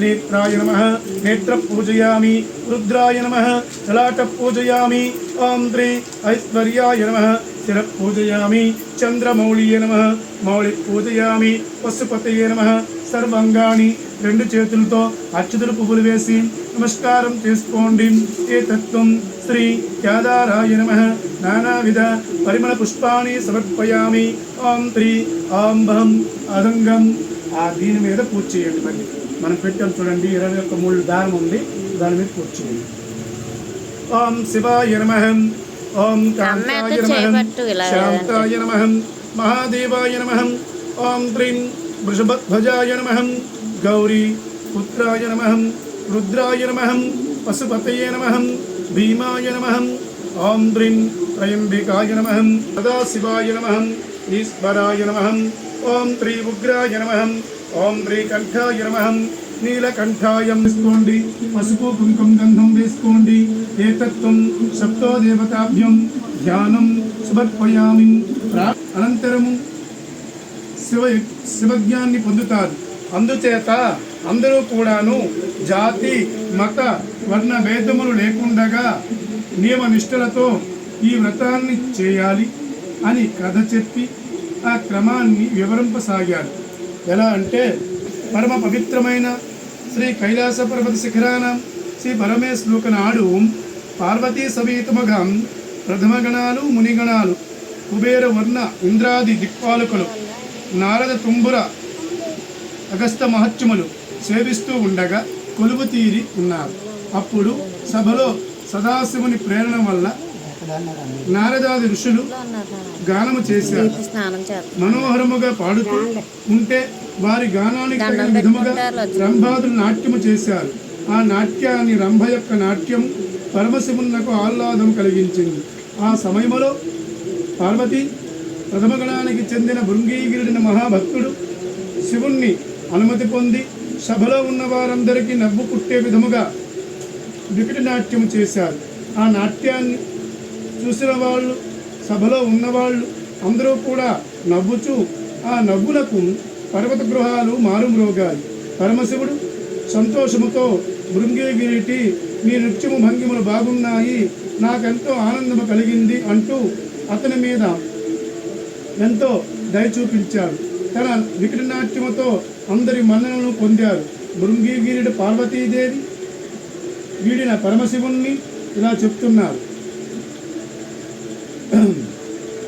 నేత్రాయ నమ నేత్ర పూజయామి రుద్రాయ నమ లలాట పూజయామి ఓం శ్రీ ఐశ్వర్యాయ నమ శిర పూజయామి చంద్రమౌళియ నమ మౌళి పూజయామి పశుపతయ నమ సర్వంగాణి రెండు చేతులతో అచ్యుతులు పువ్వులు వేసి నమస్కారం చేసుకోండి. ఏ తత్వం? శ్రీ యాదారాయ నమ. నానావిధ పరిమళ పుష్పాన్ని సమర్పయామి. ఆం త్రీ ఆంబం అదంగం. ఆ దీని మీద పూజ చేయండి మళ్ళీ. మనం పెట్టాం చూడండి ఇరవై ఒక్క మూడు దారం ఉంది దాని మీద పూజ చేయండి ఓం శివాయ నమ ఓం కాంతాయ అమ్మాయితో నమ చేయబట్టు ఇలా శాంతాయ నమ మహాదేవాయ నమ ఓం త్రీం వృషభధ్వజాయ నమ గౌరీ పుత్రాయ నమ రుద్రాయ నమ పశుపతయే నమ భీమాయ నమ ఓం త్రీం త్రయంబికాయ నమ సదాశివాయ నమ ఈశ్వరాయ నమ ఓం త్రీ ఉగ్రాయ నమ ఓం శ్రీకంఠాయ నమహం నీలకంఠాయం వేసుకోండి. పసుపు కుంకుమ గంధం వేసుకోండి. ఏతత్వం సప్తో దేవతాభ్యం ధ్యానం సమర్పయామి. అనంతరము శివ శివజ్ఞాన్ని పొందుతారు. అందుచేత అందరూ కూడాను జాతి మత వర్ణ భేదములు లేకుండగా నియమ నిష్ఠలతో ఈ వ్రతాన్ని చేయాలి అని కథ చెప్పి ఆ క్రమాన్ని వివరింపసాగారు. ఎలా అంటే పరమ పవిత్రమైన శ్రీ కైలాస పర్వత శిఖరాన శ్రీ పరమేశ్వరుక నాడు పార్వతీ సమేతముగా ప్రథమగణాలు మునిగణాలు కుబేర వర్ణ ఇంద్రాది దిక్పాలకులు నారద తుంబుర అగస్త మహత్యములు సేవిస్తూ ఉండగా కొలువు తీరి ఉన్నారు. అప్పుడు సభలో సదాశివుని ప్రేరణ వల్ల నారదాది ఋషులు గానము చేశారు. మనోహరముగా పాడుతూ ఉంటే వారి గానానికి తగిన విధముగా. రంభాదులు నాట్యము చేశారు. ఆ నాట్యాన్ని రంభ యొక్క నాట్యం పరమశివునకు ఆహ్లాదం కలిగించింది. ఆ సమయంలో పార్వతి ప్రథమగణానికి చెందిన భృంగీగిరిడిన మహాభక్తుడు శివుణ్ణి అనుమతి పొంది సభలో ఉన్న వారందరికీ నవ్వు పుట్టే విధముగా వికటి నాట్యం చేశారు. ఆ నాట్యాన్ని చూసిన వాళ్ళు సభలో ఉన్నవాళ్ళు అందరూ కూడా నవ్వుచూ ఆ నవ్వులకు పర్వత గృహాలు మారుమ్రోగాయి. పరమశివుడు సంతోషముతో భృంగిగిరిటి మీ నృత్యము భంగిములు బాగున్నాయి నాకెంతో ఆనందము కలిగింది అంటూ అతని మీద ఎంతో దయ చూపించాడు. తన వికటనాట్యముతో అందరి మన్ననలను పొందారు. భృంగిగిరిడు పార్వతీదేవి వీడిన పరమశివుణ్ణి ఇలా చెప్తున్నారు.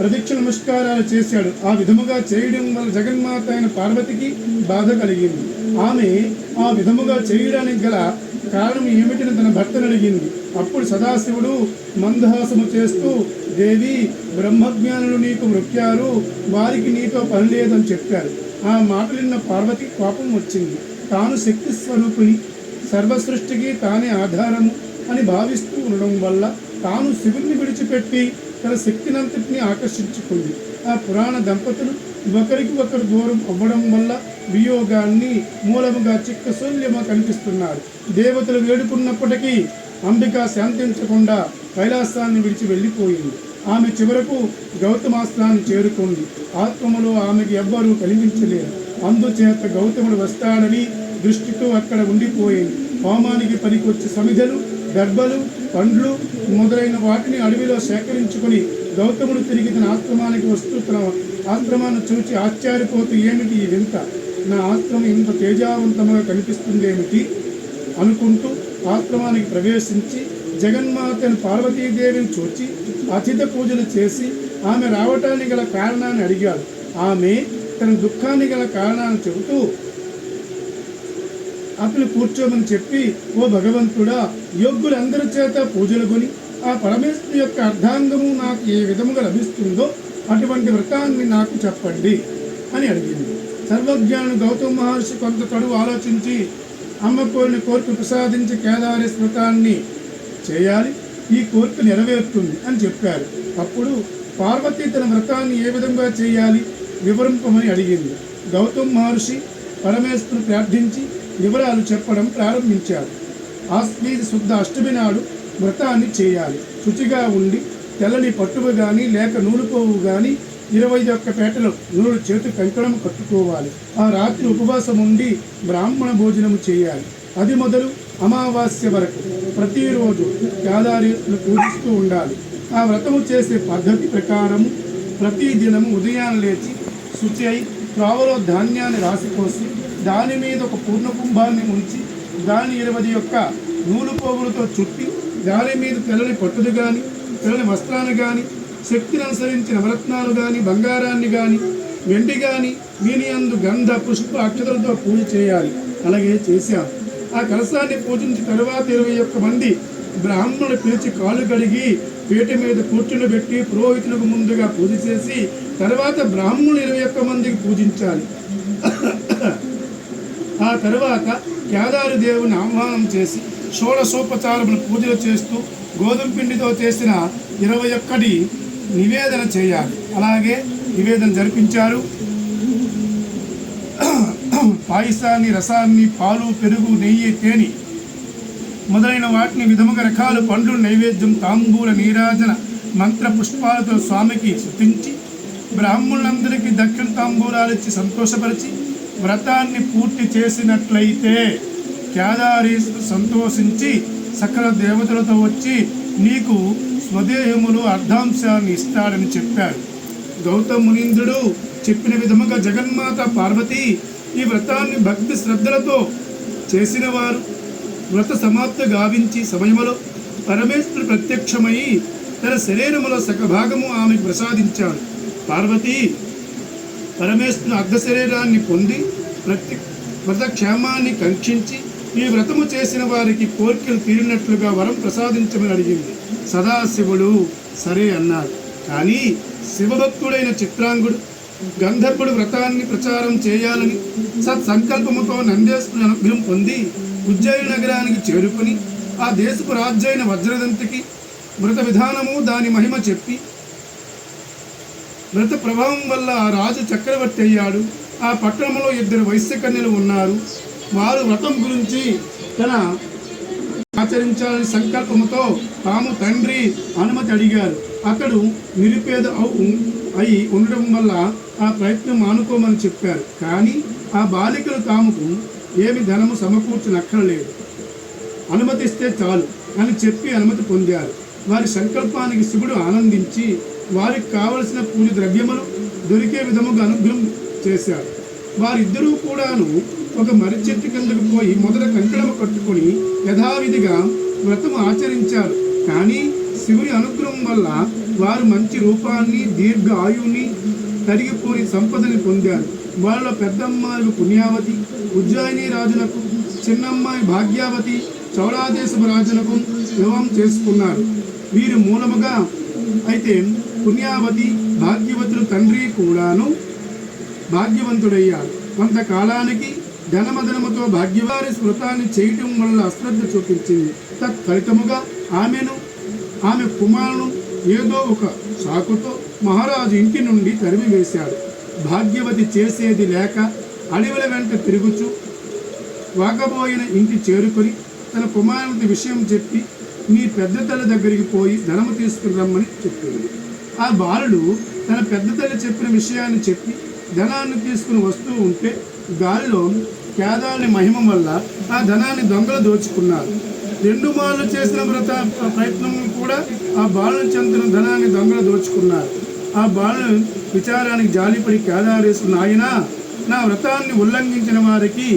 ప్రదక్షిణ నమస్కారాలు చేశాడు. ఆ విధముగా చేయడం వల్ల జగన్మాత అయిన పార్వతికి బాధ కలిగింది. ఆమె ఆ విధముగా చేయడానికి గల కారణం ఏమిటని తన భర్తను అడిగింది. అప్పుడు సదాశివుడు మందహాసము చేస్తూ దేవి బ్రహ్మజ్ఞానులు నీకు మృక్యారు వారికి నీతో పని లేదని చెప్పారు. ఆ మాట విన్న పార్వతి కోపం వచ్చింది. తాను శక్తి స్వరూపిణి. సర్వసృష్టికి తానే ఆధారము అని భావిస్తూ ఉండడం వల్ల తాను శివుణ్ణి విడిచిపెట్టి తన శక్తినంతటిని ఆకర్షించుకుంది. ఆ పురాణ దంపతులు ఒకరికి ఒకరు దూరం అవ్వడం వల్ల వియోగాన్ని మూలముగా చిక్కశూల్యము కనిపిస్తున్నారు దేవతలు వేడుకున్నప్పటికీ అంబిక శాంతించకుండా కైలాసాన్ని విడిచి వెళ్ళిపోయింది. ఆమె చివరకు గౌతమాస్త్రాన్ని చేరుకుంది. ఆత్మలో ఆమెకి ఎవ్వరూ కనిపించలేరు. అందుచేత గౌతముడు వస్తాడని దృష్టితో అక్కడ ఉండిపోయింది. హోమానికి పనికొచ్చే సమిధలు గర్భలు పండ్లు మొదలైన వాటిని అడవిలో సేకరించుకొని గౌతముడు తిరిగి తన ఆశ్రమానికి వస్తూ తన ఆశ్రమాన్ని చూచి ఆశ్చర్యపోతూ ఏమిటి ఈ వింత? నా ఆశ్రమం ఇంత తేజావంతముగా కనిపిస్తుందేమిటి అనుకుంటూ ఆశ్రమానికి ప్రవేశించి జగన్మాతను పార్వతీదేవిని చూచి అతిథ పూజలు చేసి ఆమె రావటానికి గల కారణాన్ని అడిగాడు. ఆమె తన దుఃఖాన్ని గల కారణాన్ని చెబుతూ అతను కూర్చోమని చెప్పి ఓ భగవంతుడా యోగ్యులందరి చేత పూజలు కొని ఆ పరమేశ్వరు యొక్క అర్ధాంగము నాకు ఏ విధముగా లభిస్తుందో అటువంటి వ్రతాన్ని నాకు చెప్పండి అని అడిగింది. సర్వజ్ఞాను గౌతమ మహర్షి కొంత తడువు ఆలోచించి అమ్మ కోరిన కోరిక ప్రసాదించి కేదారి స్మృతాన్ని చేయాలి ఈ కోరిక నెరవేరుతుంది అని చెప్పారు. అప్పుడు పార్వతి తన వ్రతాన్ని ఏ విధంగా చేయాలి వివరింపమని అడిగింది. గౌతమ్ మహర్షి పరమేశ్వరుని ప్రార్థించి వివరాలు చెప్పడం ప్రారంభించారు. ఆశ్వీజ శుద్ధ అష్టమి నాడు వ్రతాన్ని చేయాలి. శుచిగా ఉండి తెల్లని పట్టువ కానీ లేక నూలుపోవు కానీ ఇరవై ఒక్క పేటలో నూరు చేతి కంకణం కట్టుకోవాలి. ఆ రాత్రి ఉపవాసం ఉండి బ్రాహ్మణ భోజనము చేయాలి. అది మొదలు అమావాస్య వరకు ప్రతిరోజు కేదారిని పూజిస్తూ ఉండాలి. ఆ వ్రతము చేసే పద్ధతి ప్రకారము ప్రతి దినము ఉదయాన్నే లేచి శుచి అయి త్రావలో ధాన్యాన్ని రాసిపోసి దాని మీద ఒక పూర్ణ కుంభాన్ని ఉంచి దాని ఇరవై యొక్క నూలు పోగులతో చుట్టి దాని మీద తెల్లని పట్టులు కానీ తెల్లని వస్త్రాన్ని కానీ శక్తిని అనుసరించి నవరత్నాలు కానీ బంగారాన్ని కానీ వెండి కానీ దీని అందు గంధ పుష్ప అక్షతలతో పూజ చేయాలి. అలాగే చేశాం ఆ కలశాన్ని పూజించిన తరువాత ఇరవై ఒక్క మంది బ్రాహ్మణులు పిలిచి కాలు కడిగి పీట మీద కూర్చుని పెట్టి పురోహితులకు ముందుగా పూజ చేసి తర్వాత బ్రాహ్మణులు ఇరవై ఒక్క మందికి పూజించాలి. ఆ తరువాత కేదారి దేవుని ఆహ్వానం చేసి షోడశోపచారములు పూజలు చేస్తూ గోధుమ పిండితో చేసిన ఇరవై ఒక్కటి నివేదన చేయాలి. అలాగే నివేదన జరిపించారు. పాయసాన్ని రసాన్ని పాలు పెరుగు నెయ్యి తేనె మొదలైన వాటిని విధముగా రకాలు పండ్లు నైవేద్యం తాంబూల నీరాజన మంత్ర పుష్పాలతో స్వామికి శృతించి బ్రాహ్మణులందరికీ దక్షిణ తాంబూలాలు ఇచ్చి సంతోషపరిచి వ్రతాన్ని పూర్తి చేసినట్లయితే కేదారి సంతోషించి సకల దేవతలతో వచ్చి నీకు స్వదేహములు అర్ధాంశాన్ని ఇస్తాడని చెప్పారు. గౌతమ మునీంద్రుడు చెప్పిన విధముగా జగన్మాత పార్వతి ఈ వ్రతాన్ని భక్తి శ్రద్ధలతో చేసిన వారు వ్రత సమాప్తి గావించి సమయములో పరమేశ్వరుడు ప్రత్యక్షమై తన శరీరములో సగభాగము ఆమెకు ప్రసాదించాడు. పార్వతి పరమేశ్వరుని అర్ధ శరీరాన్ని పొంది ప్రతి వ్రత క్షేమాన్ని కంక్షించి ఈ వ్రతము చేసిన వారికి కోరికలు తీరినట్లుగా వరం ప్రసాదించమని అడిగింది. సదాశివుడు సరే అన్నాడు. కానీ శివభక్తుడైన చిత్రాంగుడు గంధర్వుడు వ్రతాన్ని ప్రచారం చేయాలని సత్సంకల్పముతో నందేశ్వరుని అనుగ్రహం పొంది ఉజ్జయిని నగరానికి చేరుకుని ఆ దేశపు రాజ్యైన వజ్రదంతికి వ్రత విధానము దాని మహిమ చెప్పి వ్రత ప్రభావం వల్ల ఆ రాజు చక్రవర్తి అయ్యాడు. ఆ పట్టణంలో ఇద్దరు వైశ్యకన్యలు ఉన్నారు. వారు వ్రతం గురించి తన ఆచరించాలని సంకల్పముతో తాము తండ్రి అనుమతి అడిగారు. అతడు నిరుపేద అయి ఉండడం వల్ల ఆ ప్రయత్నం మానుకోమని చెప్పారు. కానీ ఆ బాలికలు తాముకు ఏమి ధనము సమకూర్చనక్కర్లేదు. అనుమతిస్తే చాలు అని చెప్పి అనుమతి పొందారు. వారి సంకల్పానికి శివుడు ఆనందించి వారికి కావలసిన పూజ ద్రవ్యములు దొరికే విధముగా అనుగ్రహం చేశారు. వారిద్దరూ కూడాను ఒక మర్రి చెట్టు కిందకు పోయి మొదట కంకణము కట్టుకొని యథావిధిగా వ్రతం ఆచరించారు. కానీ శివుని అనుగ్రహం వల్ల వారు మంచి రూపాన్ని దీర్ఘ ఆయువుని తరిగిపోని సంపదని పొందారు. వాళ్ళ పెద్దమ్మాయి పుణ్యావతి ఉజ్జాయిని రాజులకు చిన్నమ్మాయి భాగ్యావతి చౌరాదేశపు రాజులకు వివాహం చేసుకున్నారు. వీరి మూలముగా అయితే పుణ్యావతి భాగ్యవతులు తండ్రి కూడాను భాగ్యవంతుడయ్యాడు కొంతకాలానికి ధనమధనముతో భాగ్యవారి స్మృతాన్ని చేయటం వల్ల అశ్రద్ధ చూపించింది. తత్ఫలితముగా ఆమెను ఆమె కుమారును ఏదో ఒక సాకుతో మహారాజు ఇంటి నుండి తరిమివేశాడు. భాగ్యవతి చేసేది లేక అడవుల వెంట తిరుగుచు వాగబోయిన ఇంటి చేరుకొని తన కుమారుడి విషయం చెప్పి మీ పెద్ద తల్లి దగ్గరికి పోయి ధనము తీసుకుని రమ్మని చెప్పింది. ఆ బాలుడు తన పెద్ద తల్లి చెప్పిన విషయాన్ని చెప్పి ధనాన్ని తీసుకుని వస్తూ ఉంటే గాలిలో పేదాలని మహిమ వల్ల ఆ ధనాన్ని దొంగలు దోచుకున్నారు. రెండు మార్లు చేసిన వ్రత ప్రయత్నం కూడా ఆ బాలుని చెందిన ధనాన్ని దొంగలు దోచుకున్నారు. ఆ బాలుని విచారానికి జాలిపడి కేదారేశ్వరు నాయన నా వ్రతాన్ని ఉల్లంఘించిన వారికి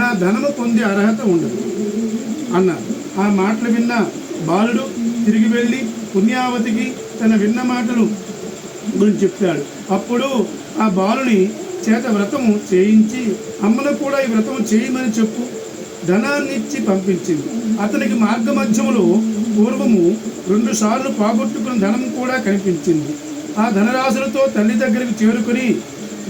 నా ధనము పొందే అర్హత ఉండదు. అన్నారు. ఆ మాటలు విన్న బాలుడు తిరిగి వెళ్ళి పుణ్యావతికి తన విన్న మాటలు గురించి చెప్పాడు. అప్పుడు ఆ బాలుని చేత వ్రతము చేయించి అమ్మను కూడా ఈ వ్రతము చేయమని చెప్పు ధనాన్ని ఇచ్చి పంపించింది. అతనికి మార్గ మధ్యములో పూర్వము రెండు సార్లు పోగొట్టుకున్న ధనం కూడా కనిపించింది. ఆ ధనరాశులతో తల్లి దగ్గరికి చేరుకుని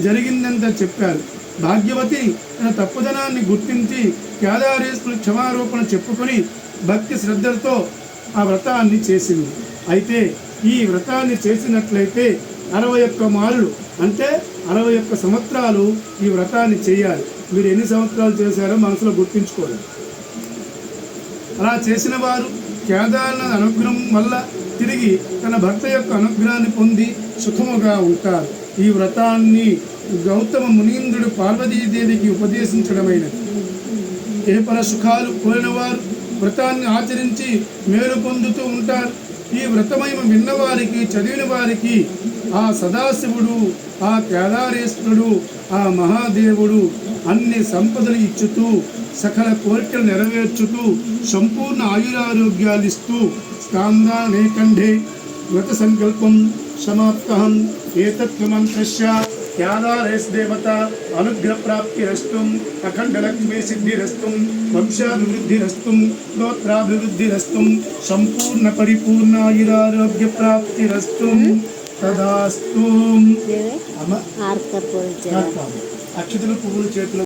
జరిగిందంతా చెప్పారు. భాగ్యవతి తన తప్పుదనాన్ని గుర్తించి కేదారేశ్వరుని క్షమారోపణ చెప్పుకొని భక్తి శ్రద్ధలతో ఆ వ్రతాన్ని చేసింది. అయితే ఈ వ్రతాన్ని చేసినట్లయితే అరవై ఒక్క మారులు అంటే అరవై ఒక్క సంవత్సరాలు ఈ వ్రతాన్ని చేయాలి. మీరు ఎన్ని సంవత్సరాలు చేశారో మనసులో గుర్తించుకోవాలి అలా చేసిన వారు కేదార్నాథ్ అనుగ్రహం వల్ల తిరిగి తన భర్త యొక్క అనుగ్రహాన్ని పొంది సుఖముగా ఉంటారు ఈ వ్రతాన్ని గౌతమ మునీంద్రుడు పార్వతీదేవికి ఉపదేశించడమైనది. ఏ పర సుఖాలు కోరినవారు వ్రతాన్ని ఆచరించి మేలు పొందుతూ ఉంటారు. ఈ వ్రతమయం విన్నవారికి చదివిన వారికి ఆ సదాశివుడు ఆ కేదారేశ్వరుడు ఆ మహాదేవుడు అన్ని సంపదలు ఇచ్చుతూ సకల కోరికలు నెరవేర్చుతూ సంపూర్ణ ఆయురారోగ్యాలు ఇస్తూ స్కాందానేకంఠే వ్రత సంకల్పం ప్రాప్తిరస్తుం అఖండ లక్ష్మీ సిద్ధిరస్తుం వంశాభివృద్ధిరస్తుం గోత్రాభివృద్ధిరస్తుం సంపూర్ణ పరిపూర్ణాయురారోగ్య ప్రాప్తిరస్తుం తదాస్తు అక్షతులు పువ్వులు చేతులు